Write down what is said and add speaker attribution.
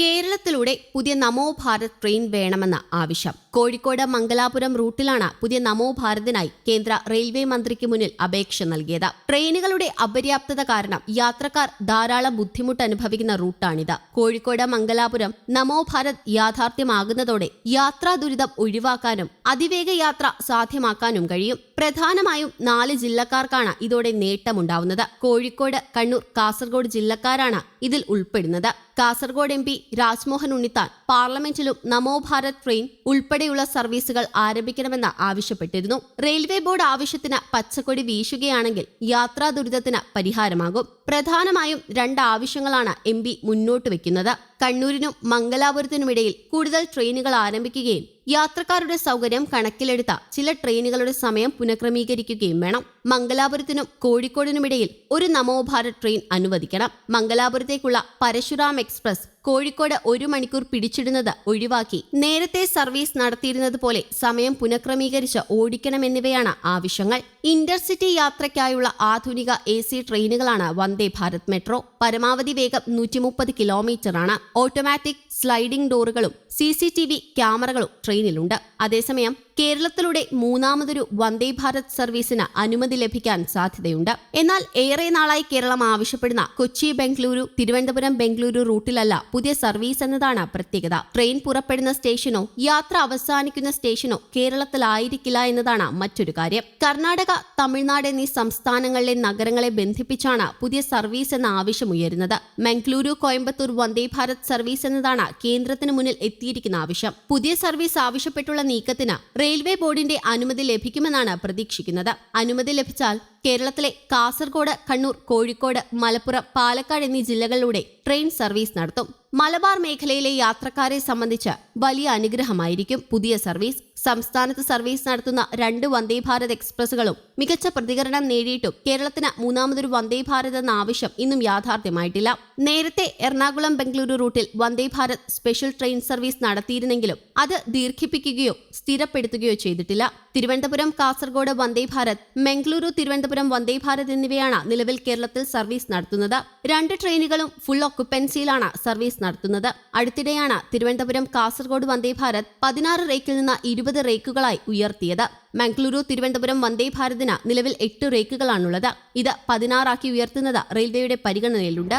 Speaker 1: കേരളത്തിലൂടെ പുതിയ നമോ ഭാരത് ട്രെയിൻ വേണമെന്ന ആവശ്യം. കോഴിക്കോട് മംഗലാപുരം റൂട്ടിലാണ് പുതിയ നമോ ഭാരതിനായി കേന്ദ്ര റെയിൽവേ മന്ത്രിക്ക് മുന്നിൽ അപേക്ഷ നൽകിയത്. ട്രെയിനുകളുടെ അപര്യാപ്തത കാരണം യാത്രക്കാർ ധാരാളം ബുദ്ധിമുട്ട് അനുഭവിക്കുന്ന റൂട്ടാണിത്. കോഴിക്കോട് മംഗലാപുരം നമോ ഭാരത് യാഥാർത്ഥ്യമാകുന്നതോടെ യാത്രാ ദുരിതം ഒഴിവാക്കാനും അതിവേഗ യാത്ര സാധ്യമാക്കാനും കഴിയും. പ്രധാനമായും നാല് ജില്ലക്കാർക്കാണ് ഇതോടെ നേട്ടമുണ്ടാവുന്നത്. കോഴിക്കോട് കണ്ണൂർ കാസർഗോഡ് ജില്ലക്കാരാണ് ഇതിൽ ഉൾപ്പെടുന്നത്. കാസർഗോഡ് എം പി രാജ്മോഹൻ ഉണ്ണിത്താൻ പാർലമെന്റിലും നമോ ഭാരത് ട്രെയിൻ ഉൾപ്പെടെയുള്ള സർവീസുകൾ ആരംഭിക്കണമെന്ന് ആവശ്യപ്പെട്ടിരുന്നു. റെയിൽവേ ബോർഡ് ആവശ്യത്തിന് പച്ചക്കൊടി വീശുകയാണെങ്കിൽ യാത്രാ ദുരിതത്തിന് പരിഹാരമാകും. പ്രധാനമായും രണ്ട് ആവശ്യങ്ങളാണ് എം പി മുന്നോട്ട് വെക്കുന്നത്. കണ്ണൂരിനും മംഗലാപുരത്തിനുമിടയിൽ കൂടുതൽ ട്രെയിനുകൾ ആരംഭിക്കുകയും യാത്രക്കാരുടെ സൗകര്യം കണക്കിലെടുത്ത ചില ട്രെയിനുകളുടെ സമയം പുനഃക്രമീകരിക്കുകയും വേണം. മംഗലാപുരത്തിനും കോഴിക്കോടിനുമിടയിൽ ഒരു നമോഭാരത് ട്രെയിൻ അനുവദിക്കണം. മംഗലാപുരത്തേക്കുള്ള പരശുരാം എക്സ്പ്രസ് കോഴിക്കോട് ഒരു മണിക്കൂർ പിടിച്ചിടുന്നത് ഒഴിവാക്കി. നേരത്തെ സർവീസ് നടത്തിയിരുന്നത് പോലെ സമയം പുനഃക്രമീകരിച്ച് ഓടിക്കണമെന്നിവയാണ് ആവശ്യങ്ങൾ. ഇന്റർസിറ്റി യാത്രയ്ക്കായുള്ള ആധുനിക എ സി ട്രെയിനുകളാണ് വന്ദേ ഭാരത് മെട്രോ. പരമാവധി വേഗം നൂറ്റി മുപ്പത് കിലോമീറ്ററാണ്. ഓട്ടോമാറ്റിക് സ്ലൈഡിംഗ് ഡോറുകളും സി സി ടി വി ക്യാമറകളും ട്രെയിനിലുണ്ട്. അതേസമയം കേരളത്തിലൂടെ മൂന്നാമതൊരു വന്ദേ ഭാരത് സർവീസിന് അനുമതി ലഭിക്കാൻ സാധ്യതയുണ്ട്. എന്നാൽ ഏറെ നാളായി കേരളം ആവശ്യപ്പെടുന്ന കൊച്ചി ബംഗളൂരു തിരുവനന്തപുരം ബംഗളൂരു റൂട്ടിലല്ല പുതിയ സർവീസ് എന്നതാണ് പ്രത്യേകത. ട്രെയിൻ പുറപ്പെടുന്ന സ്റ്റേഷനോ യാത്ര അവസാനിക്കുന്ന സ്റ്റേഷനോ കേരളത്തിലായിരിക്കില്ല എന്നതാണ് മറ്റൊരു കാര്യം. കർണാടക തമിഴ്നാട് എന്നീ സംസ്ഥാനങ്ങളിലെ നഗരങ്ങളെ ബന്ധിപ്പിച്ചാണ് പുതിയ സർവീസ് എന്ന ആവശ്യമുയരുന്നത് മംഗളൂരു കോയമ്പത്തൂർ വന്ദേ ഭാരത് സർവീസ് എന്നതാണ് കേന്ദ്രത്തിന് മുന്നിൽ എത്തിയിരിക്കുന്ന ആവശ്യം. പുതിയ സർവീസ് ആവശ്യപ്പെട്ടുള്ള നീക്കത്തിന് റെയിൽവേ ബോർഡിന്റെ അനുമതി ലഭിക്കുമെന്നാണ് പ്രതീക്ഷിക്കുന്നത്. അനുമതി ലഭിച്ചാൽ കേരളത്തിലെ കാസർഗോഡ് കണ്ണൂർ കോഴിക്കോട് മലപ്പുറം പാലക്കാട് എന്നീ ജില്ലകളിലൂടെ ട്രെയിൻ സർവീസ് നടത്തും. മലബാർ മേഖലയിലെ യാത്രക്കാരെ സംബന്ധിച്ച് വലിയ അനുഗ്രഹമായിരിക്കും പുതിയ സർവീസ്. സംസ്ഥാനത്ത് സർവീസ് നടത്തുന്ന രണ്ട് വന്ദേ ഭാരത് എക്സ്പ്രസുകളും മികച്ച പ്രതികരണം നേടിയിട്ടും കേരളത്തിന് മൂന്നാമതൊരു വന്ദേ ഭാരത് എന്ന ആവശ്യം ഇന്നും യാഥാർത്ഥ്യമായിട്ടില്ല. നേരത്തെ എറണാകുളം ബംഗളൂരു റൂട്ടിൽ Vande Bharat special train service നടത്തിയിരുന്നെങ്കിലും അത് ദീർഘിപ്പിക്കുകയോ സ്ഥിരപ്പെടുത്തുകയോ ചെയ്തിട്ടില്ല. തിരുവനന്തപുരം കാസർഗോഡ് വന്ദേ ഭാരത് മംഗളൂരു തിരുവനന്തപുരം വന്ദേ ഭാരത് എന്നിവയാണ് നിലവിൽ കേരളത്തിൽ സർവീസ് നടത്തുന്നത്. രണ്ട് ട്രെയിനുകളും ഫുൾ ഓക്കുപ്പൻസിയിലാണ് സർവീസ് നടത്തുന്നത്. അടുത്തിടെയാണ് തിരുവനന്തപുരം കാസർഗോഡ് വന്ദേ ഭാരത് പതിനാറ് റേക്കിൽ നിന്ന് ഇരുപത് റേക്കുകളായി ഉയർത്തിയത്. മംഗളൂരു തിരുവനന്തപുരം വന്ദേ ഭാരതിന് നിലവിൽ എട്ട് റേക്കുകളാണുള്ളത്. ഇത് പതിനാറാക്കി ഉയർത്തുന്നത് റെയിൽവേയുടെ പരിഗണനയിലുണ്ട്.